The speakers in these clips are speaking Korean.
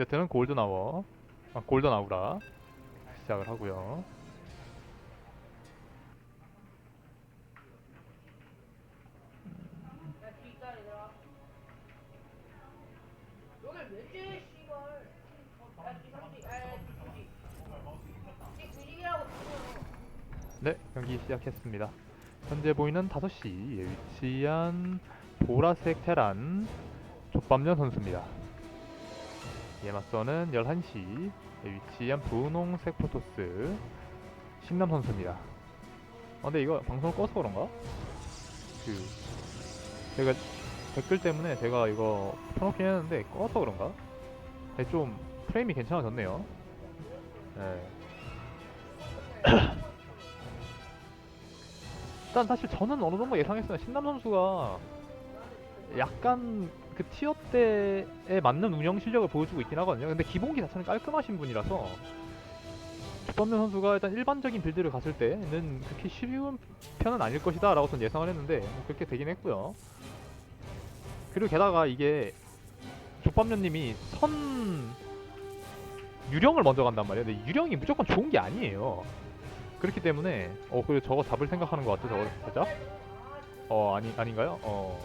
2세트는 골든 아워, 아, 골든 아우라 시작을 하고요. 네, 경기 시작했습니다. 현재 보이는 5시에 위치한 보라색 테란 족밥년 선수입니다. 이에 맞서는 11시에 위치한 분홍색 포토스 신남 선수입니다. 아, 근데 이거 방송을 꺼서 그런가? 그 제가 댓글 때문에 제가 이거 켜놓긴 했는데 꺼서 그런가? 네, 좀 프레임이 괜찮아졌네요. 네. 일단 사실 저는 어느 정도 예상했어요. 신남 선수가 약간 그 티어 때에 맞는 운영 실력을 보여주고 있긴 하거든요. 근데 기본기 자체는 깔끔하신 분이라서 주범면 선수가 일단 일반적인 빌드를 갔을 때는 그렇게 쉬운 편은 아닐 것이다 라고 저는 예상을 했는데 뭐 그렇게 되긴 했고요. 그리고 게다가 이게 족밥면님이 선 유령을 먼저 간단 말이에요. 근데 유령이 무조건 좋은 게 아니에요. 그렇기 때문에 어 그리고 저거 잡을 생각하는 것 같아 저거 살짝 어 아니 아닌가요? 어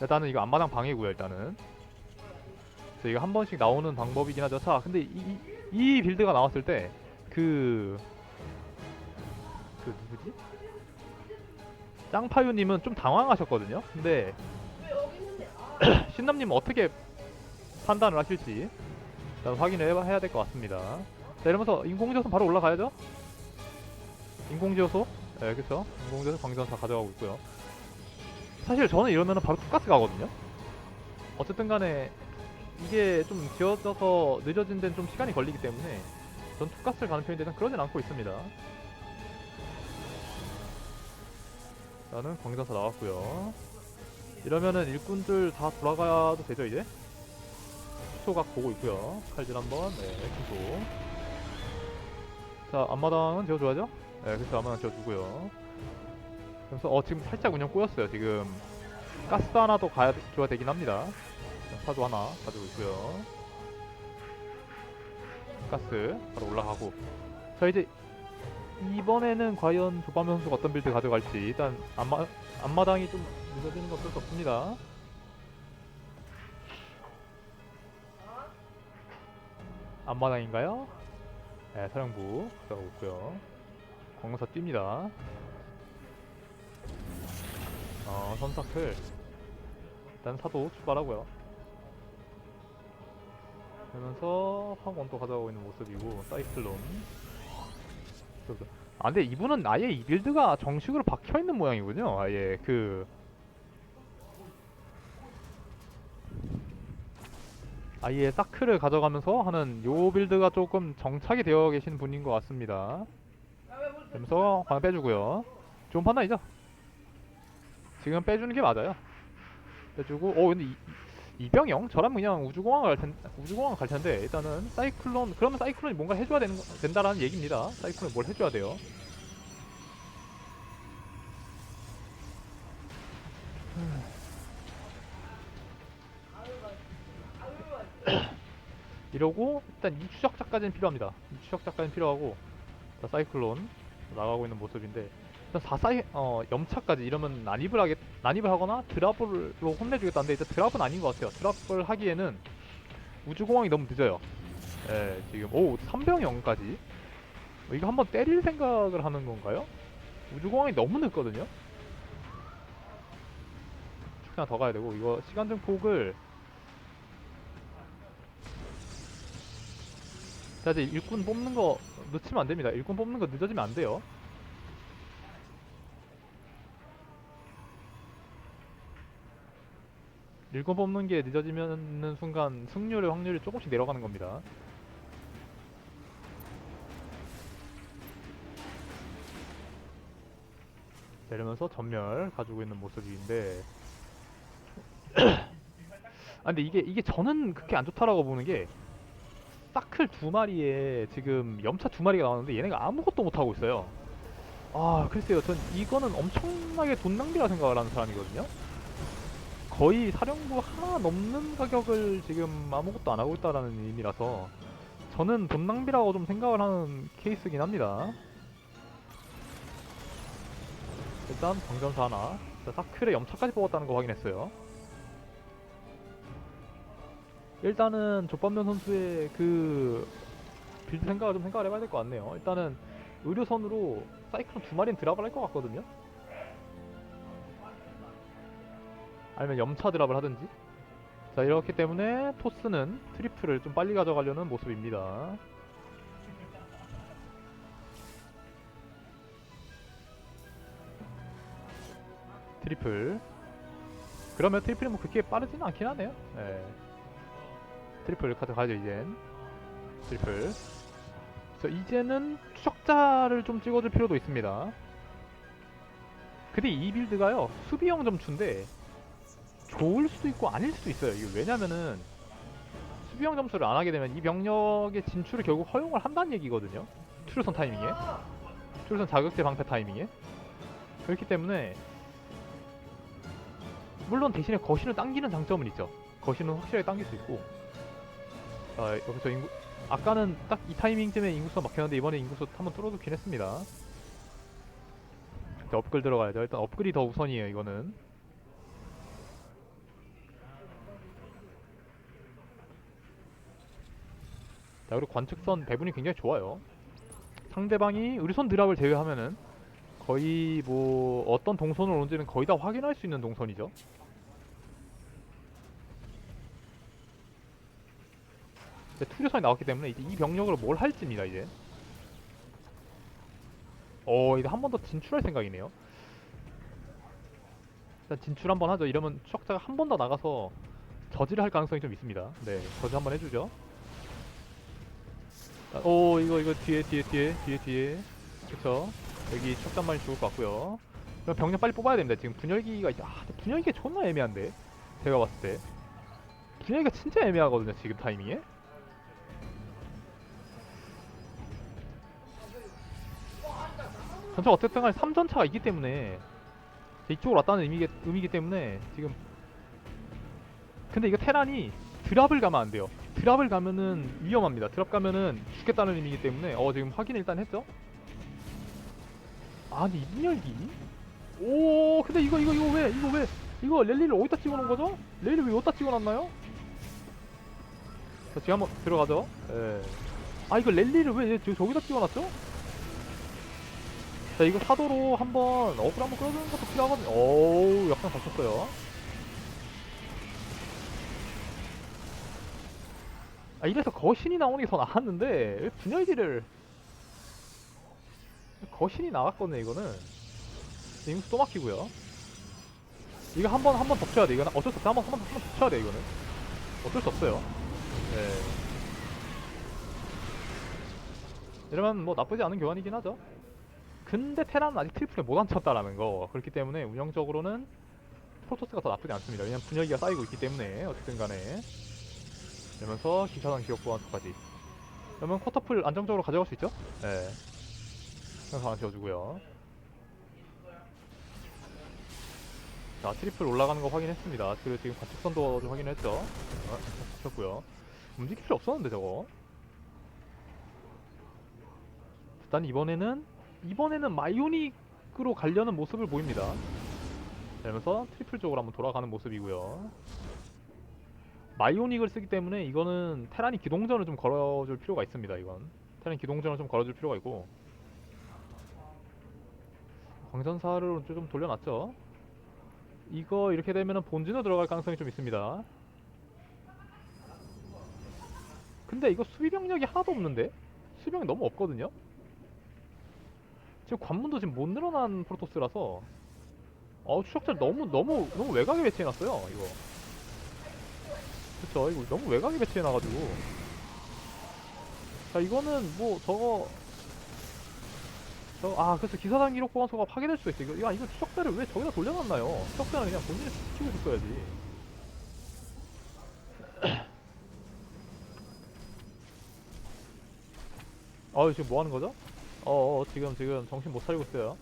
일단은 이거 앞마당 방해고요 일단은. 그래서 이거 한 번씩 나오는 방법이긴 하죠. 자 근데 이, 이, 이 빌드가 나왔을 때 그 그 누구지? 짱파유님은 좀 당황하셨거든요. 근데 신남님은 어떻게 판단을 하실지 일단 확인을 해봐- 해야 될 것 같습니다. 자 이러면서 인공지어소 바로 올라가야죠? 인공지어소? 네 그쵸. 인공지어소 광전사 가져가고 있고요 사실 저는 이러면은 바로 투가스 가거든요. 어쨌든 간에 이게 좀 지어져서 늦어진 데는 좀 시간이 걸리기 때문에 전 투가스를 가는 편인데 는 그러진 않고 있습니다. 나는 광전사 나왔고요. 이러면은 일꾼들 다 돌아가도 되죠 이제? 수초각 보고 있고요. 칼질 한번 네 수초 자 앞마당은 지어줘야죠? 네 그래서 앞마당 지어주고요 그래서 어 지금 살짝 운영 꼬였어요 지금 가스 하나도 가야 줘야 되긴 합니다 사도 하나 가지고 있고요 가스 바로 올라가고 자 이제 이번에는 과연 조밤 선수가 어떤 빌드 가져갈지 일단 앞마, 앞마당이 좀 늦어지는 건 어쩔 수 없습니다 앞마당인가요? 네, 사령부 가고 있고요. 광사 뜁니다. 어, 선사클. 일단 사도 출발하고요. 그러면서 황원도 가져가고 있는 모습이고 사이클론. 아 근데 이분은 아예 이 빌드가 정식으로 박혀 있는 모양이군요. 아예 그 아예 사크를 가져가면서 하는 요 빌드가 조금 정착이 되어 계신 분인 것 같습니다. 그러면서 하나 빼주고요. 좋은 판단이죠? 지금 빼주는 게 맞아요. 빼주고, 어 근데 이, 이병영? 저라면 그냥 우주공항 갈 텐, 우주공항 갈 텐데 일단은 사이클론, 그러면 사이클론이 뭔가 해줘야 되는 거- 된다라는 얘기입니다. 사이클론이 뭘 해줘야 돼요? 이러고 일단 이 추적자까지는 필요합니다. 이 추적자까지는 필요하고 자 사이클론 나가고 있는 모습인데 일단 4사이 어 염차까지 이러면 난입을 하겠 난입을 하거나 드랍으로 혼내주겠다는데 일단 드랍은 아닌 것 같아요. 드랍을 하기에는 우주공항이 너무 늦어요. 예 지금 오 3병0까지 이거 한번 때릴 생각을 하는 건가요? 우주공항이 너무 늦거든요. 하나 더 가야 되고 이거 시간 증폭을 자 이제 일꾼 뽑는 거 놓치면 안 됩니다. 일꾼 뽑는 거 늦어지면 안 돼요. 일꾼 뽑는 게 늦어지는 순간 승률의 확률이 조금씩 내려가는 겁니다. 내려면서 전멸 가지고 있는 모습인데 아 근데 이게 이게 저는 그렇게 안 좋다라고 보는 게 사클 두 마리에 지금 염차 두 마리가 나왔는데 얘네가 아무것도 못 하고 있어요. 아 글쎄요, 전 이거는 엄청나게 돈 낭비라 생각을 하는 사람이거든요. 거의 사령부 하나 넘는 가격을 지금 아무것도 안 하고 있다라는 의미라서 저는 돈 낭비라고 좀 생각을 하는 케이스긴 합니다. 일단 방전사 하나. 자, 사클에 염차까지 뽑았다는 거 확인했어요. 일단은 조반면 선수의 그 빌드 생각을 좀 생각을 해봐야 될 것 같네요. 일단은 의료선으로 사이클론 두 마리는 드랍을 할 것 같거든요. 아니면 염차 드랍을 하든지. 자 이렇기 때문에 토스는 트리플을 좀 빨리 가져가려는 모습입니다. 트리플. 그러면 트리플이 뭐 그렇게 빠르지는 않긴 하네요. 네. 트리플 카드 가죠 이젠. 트리플. 자 이제는 추적자를 좀 찍어줄 필요도 있습니다. 근데 이 빌드가요 수비형 점수인데 좋을 수도 있고 아닐 수도 있어요. 이게 왜냐면은 수비형 점수를 안 하게 되면 이 병력의 진출을 결국 허용을 한다는 얘기거든요. 투르선 타이밍에. 투르선 자극제 방패 타이밍에. 그렇기 때문에 물론 대신에 거신을 당기는 장점은 있죠. 거신은 확실하게 당길 수 있고. 자, 여기서 인구 아까는 딱 이 타이밍쯤에 인구수가 막혔는데 이번에 인구수 한번 뚫어놓긴 했습니다. 자, 업글 들어가야죠. 일단 업글이 더 우선이에요, 이거는. 자 그리고 관측선 배분이 굉장히 좋아요. 상대방이 의료선 드랍을 제외하면은 거의 뭐 어떤 동선을 오는지는 거의 다 확인할 수 있는 동선이죠. 이제 투류선이 나왔기 때문에 이제 이 병력으로 뭘 할지입니다 이제. 어 이거 한번 더 진출할 생각이네요. 일단 진출 한 번 하죠. 이러면 추적자가 한 번 더 나가서 저지를 할 가능성이 좀 있습니다. 네, 저지 한 번 해주죠. 아, 오 이거 이거 뒤에 뒤에 뒤에 뒤에 뒤에. 그쵸? 여기 척단만이 죽을 것 같고요. 그럼 병력 빨리 뽑아야 됩니다. 지금 분열기가 있- 아 분열기가 존나 애매한데? 제가 봤을 때. 분열기가 진짜 애매하거든요 지금 타이밍에. 전차 어쨌든 간에 3전차가 있기 때문에. 이쪽으로 왔다는 의미기, 의미기 때문에 지금. 근데 이거 테란이 드랍을 가면 안 돼요 드랍을 가면은 위험합니다. 드랍 가면은 죽겠다는 의미이기 때문에 어 지금 확인 일단 했죠. 아니 이분열기? 오 근데 이거 이거 이거 왜 이거 왜 이거 랠리를 어디다 찍어놓은 거죠? 랠리를 왜 어디다 찍어놨나요? 자 지금 한번 들어가죠. 예. 아 이거 랠리를 왜 저, 저기다 찍어놨죠? 자 이거 사도로 한번 어글 한번 끌어주는 것도 필요하거든요. 오우 약간 다쳤어요. 아 이래서 거신이 나오는 게 더 나았는데 왜 분열기를 거신이 나왔거든요 이거는. 인구수 또 막히고요. 이거 한 번 한 번 덮쳐야 돼 이거는. 어쩔 수 없어 한번 한번 한번 덮쳐야 돼 이거는. 어쩔 수 없어요. 네. 이러면 뭐 나쁘지 않은 교환이긴 하죠. 근데 테란은 아직 트리플에 못 앉혔다라는 거. 그렇기 때문에 운영적으로는 프로토스가 더 나쁘지 않습니다. 왜냐면 분열기가 쌓이고 있기 때문에 어쨌든 간에 이러면서 기사단 기록 보완서까지. 그러면 쿼터풀 안정적으로 가져갈 수 있죠? 네. 그래서 하나 지어주고요. 자 트리플 올라가는 거 확인했습니다. 그리고 지금 관측선도 좀 확인했죠? 아, 주셨고요. 움직일 필요 없었는데 저거. 일단 이번에는 이번에는 마이오닉으로 가려는 모습을 보입니다. 그러면서 트리플 쪽으로 한번 돌아가는 모습이고요 마이오닉을 쓰기 때문에 이거는 테란이 기동전을 좀 걸어줄 필요가 있습니다. 이건 테란 기동전을 좀 걸어줄 필요가 있고 광전사를 좀 돌려놨죠. 이거 이렇게 되면은 본진으로 들어갈 가능성이 좀 있습니다. 근데 이거 수비 병력이 하나도 없는데 수비병이 너무 없거든요. 지금 관문도 지금 못 늘어난 프로토스라서 어 추적자를 너무 너무 너무 외곽에 배치해놨어요 이거. 그쵸? 이거 너무 외곽에 배치해놔가지고. 자 이거는 뭐 저거 저 아 그래서 기사단 기록 보관소가 파괴될 수도 있어 이거 야 이거 추적자를 왜 저기다 돌려놨나요? 추적자는 그냥 본진에 지키고 있었어야지. 아 지금 뭐 하는 거죠? 어, 어 지금 지금 정신 못 차리고 있어요.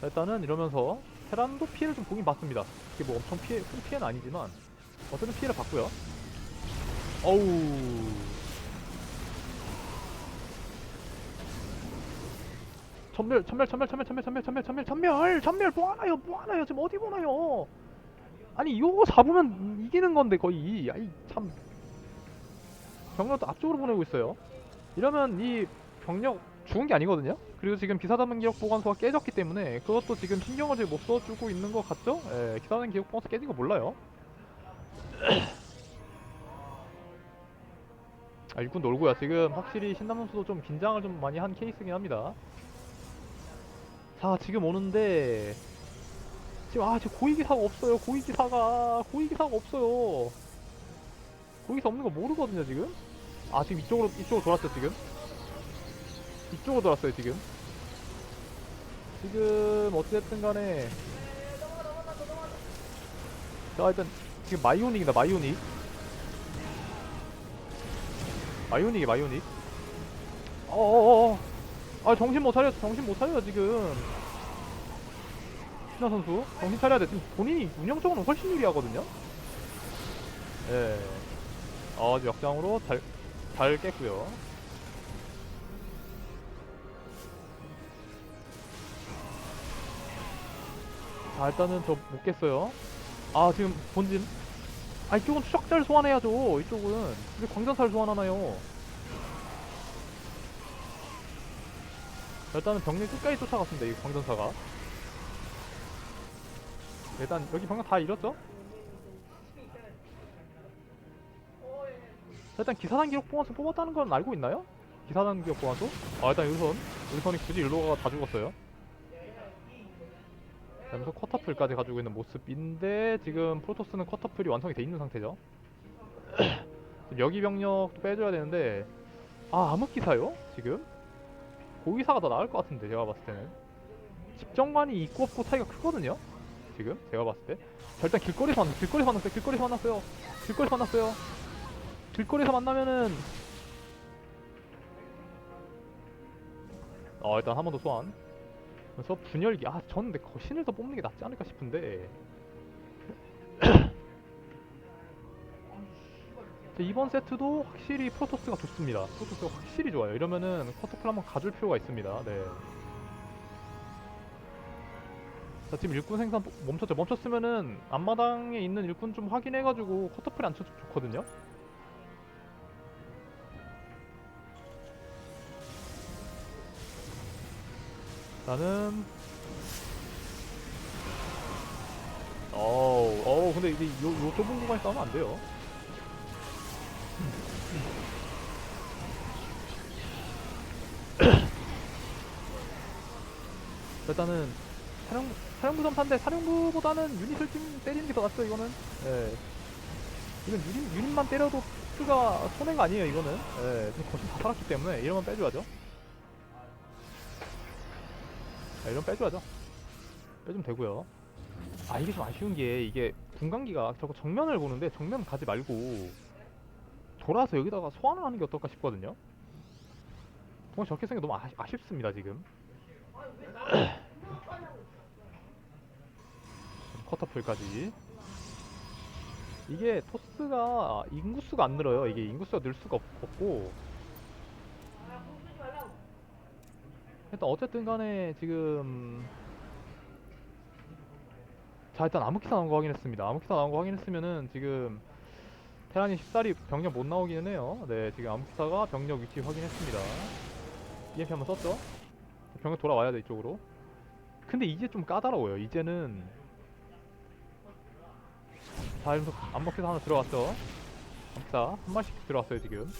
자, 일단은 이러면서 테란도 피해를 좀 보긴 봤습니다. 이게 뭐 엄청 피해, 큰 피해는 아니지만 어쨌든 피해를 봤고요. 어우. 전멸, 전멸, 전멸, 전멸, 전멸, 전멸, 전멸, 전멸, 전멸, 전멸, 뭐 하나요, 뭐 하나요, 지금 어디 보나요? 아니 요거 잡으면 이기는 건데 거의, 아이 참 병력도 앞쪽으로 보내고 있어요. 이러면 이 병력 죽은 게 아니거든요. 그리고 지금 기사단문 기록 보관소가 깨졌기 때문에 그것도 지금 신경을 잘못 써주고 있는 것 같죠? 예, 기사단 기록 보관소 깨진 거 몰라요. 아, 일꾼 놀고요. 지금 확실히 신남 선수도 좀 긴장을 좀 많이 한 케이스긴 합니다. 자, 지금 오는데 지금 아, 지금 고위기사가 없어요. 고위기사가 고위기사가 없어요. 고위기사 없는 거 모르거든요, 지금. 아, 지금 이쪽으로 이쪽으로 돌았죠, 지금. 이쪽으로 돌았어요, 지금. 지금 어쨌든 간에 자, 일단 지금 마이오닉이다, 마이오닉. 마이오닉이 마이오닉. 어어어어. 아 정신 못 차려, 정신 못 차려 지금. 신하 선수 정신 차려야 돼. 지금 본인이 운영적으로 훨씬 유리하거든요. 예. 어, 역장으로 잘, 잘 깼고요. 자, 일단은 저 못 깼어요. 아, 지금 본진. 아, 이쪽은 추적자를 소환해야죠. 이쪽은. 왜 광전사를 소환하나요? 자, 일단은 병력 끝까지 쫓아갔습니다. 이 광전사가. 일단 여기 병력 다 잃었죠? 자, 일단 기사단 기록 보관소 뽑았다는 건 알고 있나요? 기사단 기록 보관소? 아 일단 유선 유선이 굳이 일로 가 다 죽었어요 그러면서 쿼터풀까지 가지고 있는 모습인데 지금 프로토스는 쿼터풀이 완성이 돼 있는 상태죠. 여기 병력도 빼줘야 되는데 아 암흑기사요? 지금? 고기사가 더 나을 것 같은데 제가 봤을 때는. 집정관이 있고 없고 차이가 크거든요? 지금? 제가 봤을 때. 자, 일단 길거리에서 만났어요 길거리에서 만났어요 길거리에서 만났어요. 길거리에서 만났어요. 길거리에서 만나면은 어 일단 한 번 더 소환 그래서 분열기 아 저는 근데 거신을 더 뽑는 게 낫지 않을까 싶은데. 자, 이번 세트도 확실히 프로토스가 좋습니다. 프로토스가 확실히 좋아요. 이러면은 커터풀 한번 가줄 필요가 있습니다. 네. 자 지금 일꾼 생산 멈췄죠. 멈췄으면은 앞마당에 있는 일꾼 좀 확인해가지고 커터풀이 안 쳐도 좋거든요 나는 어우 어우 근데 이제 요, 요 좁은 공간에 싸우면 안 돼요. 일단은 사령 사령부 전파인데 사령부보다는 유닛을 좀 때리는 게 더 낫죠 이거는. 예. 이건 유닛 유닛만 때려도 수가 손해가 아니에요 이거는. 예 거신 다 살았기 때문에 이러면 빼줘야죠 아, 이런 빼줘야죠. 빼주면 되고요. 아 이게 좀 아쉬운 게 이게 분광기가 저거 정면을 보는데 정면 가지 말고 돌아서 여기다가 소환을 하는 게 어떨까 싶거든요. 정말 저렇게 생겨 너무 아, 아쉽습니다 지금. 커터풀까지. 이게 토스가 인구수가 안 늘어요. 이게 인구수가 늘 수가 없, 없고 일단 어쨌든 간에 지금 자 일단 암흑기사 나온 거 확인했습니다. 암흑기사 나온 거 확인했으면은 지금 테란이 쉽사리 병력 못 나오기는 해요. 네 지금 암흑기사가 병력 위치 확인했습니다. EMP 한번 썼죠? 병력 돌아와야 돼 이쪽으로. 근데 이제 좀 까다로워요. 이제는 자 여기서 암흑기사 하나 들어왔죠? 암흑기사 한 마리씩 들어왔어요 지금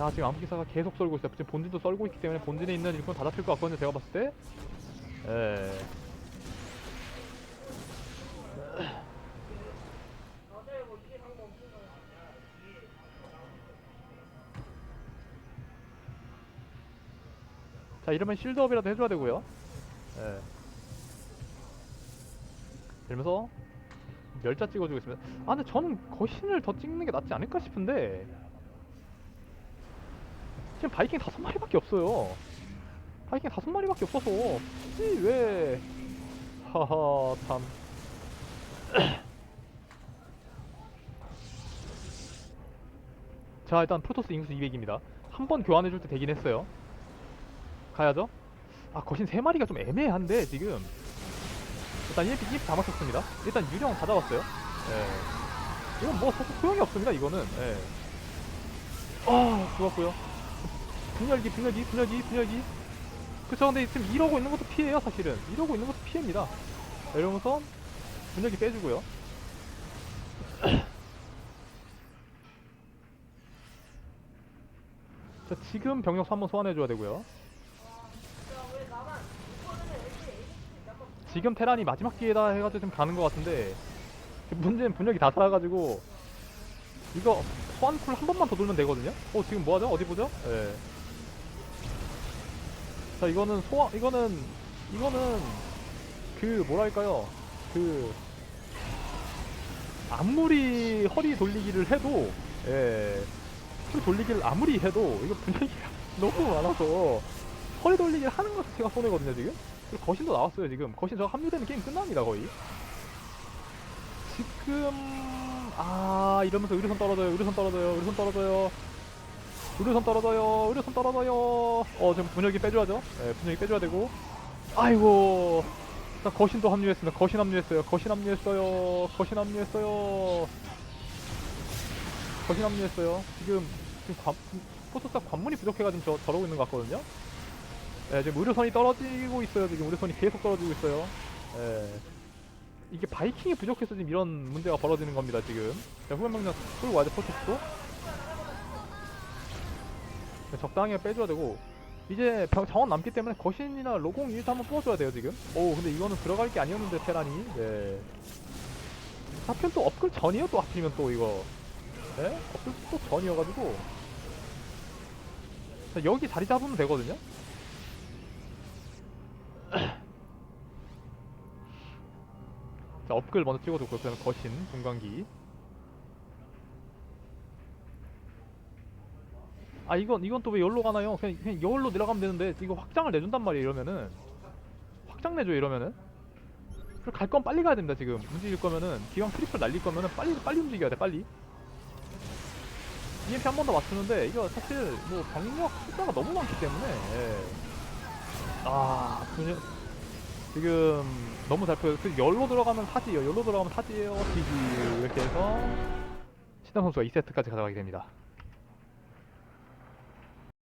자 지금 암흑기사가 계속 썰고 있어요. 지금 본진도 썰고 있기 때문에 본진에 있는 일꾼 다 잡힐 것 같거든요 제가 봤을 때. 예. 자 이러면 실드업이라도 해줘야 되고요. 예. 이러면서 멸자 찍어주고 있습니다. 아 근데 저는 거신을 더 찍는 게 낫지 않을까 싶은데 지금 바이킹 다섯 마리밖에 없어요. 바이킹 다섯 마리밖에 없어서. 굳이 왜? 하하 참. 자 일단 프로토스 인구수 200입니다. 한 번 교환해줄 때 되긴 했어요. 가야죠? 아 거신 세 마리가 좀 애매한데 지금. 일단 EMP, EMP 다 맞췄습니다. 일단 유령 다 잡았어요. 예. 이건 뭐 소용이 없습니다 이거는. 예. 아 죽었고요 분열기 분열기 분열기 분열기 그쵸 근데 지금 이러고 있는 것도 피해요 사실은 이러고 있는 것도 피해입니다 자, 이러면서 분열기 빼주고요 자 지금 병력 한번 소환해줘야 되고요 지금 테란이 마지막 기회다 해가지고 좀 가는 것 같은데 문제는 분열기 다 살아가지고 이거 소환쿨 한 번만 더 돌면 되거든요 어 지금 뭐하죠? 어디 보죠? 예. 자 이거는 소화 이거는 이거는 그 뭐랄까요? 그 아무리 허리 돌리기를 해도 예 허리 돌리기를 아무리 해도 이거 분위기가 너무 많아서 허리 돌리기를 하는 것 자체가 손해거든요 지금. 그리고 거신도 나왔어요 지금. 거신 저 합류되면 게임 끝납니다 거의. 지금 아 이러면서 의료선 떨어져요 의료선 떨어져요 의료선 떨어져요 의료선 떨어져요. 의료선 떨어져요. 어 지금 분열기 빼줘야죠. 네 분열기 빼줘야 되고. 아이고. 자 거신도 합류했습니다. 거신 합류했어요. 거신 합류했어요. 거신 합류했어요. 거신 합류했어요. 지금 지금 관, 포토스가 관문이 부족해가지고 저, 저러고 있는 것 같거든요. 네 지금 의료선이 떨어지고 있어요. 지금 의료선이 계속 떨어지고 있어요. 예. 이게 바이킹이 부족해서 지금 이런 문제가 벌어지는 겁니다 지금. 자 후면 명령 끌고 와야죠 포토스도. 네, 적당히 빼줘야 되고 이제 병- 자원 남기 때문에 거신이나 로공 유닛 한번 뽑아줘야 돼요 지금. 오 근데 이거는 들어갈 게 아니었는데 테란이. 네. 하필 또 업글 전이요 또 하필이면 또 이거. 네? 업글 또 전이어가지고. 자, 여기 자리 잡으면 되거든요. 자 업글 먼저 찍어두고 그다음에 거신 분광기 아 이건 이건 또 왜 열로 가나요? 그냥 그냥 열로 내려가면 되는데 이거 확장을 내준단 말이에요 이러면은. 확장 내줘 이러면은. 그리고 갈 건 빨리 가야 됩니다 지금. 움직일 거면은 기왕 트리플 날릴 거면은 빨리 빨리 움직여야 돼 빨리. EMP 한 번 더 맞추는데 이거 사실 뭐 병력 숫자가 너무 많기 때문에. 예. 아 분열 지금 너무 잘 보여요 그 열로 들어가면 사지예요. 열로 들어가면 사지예요. 지지. 이렇게 해서 신당 선수가 2세트까지 가져가게 됩니다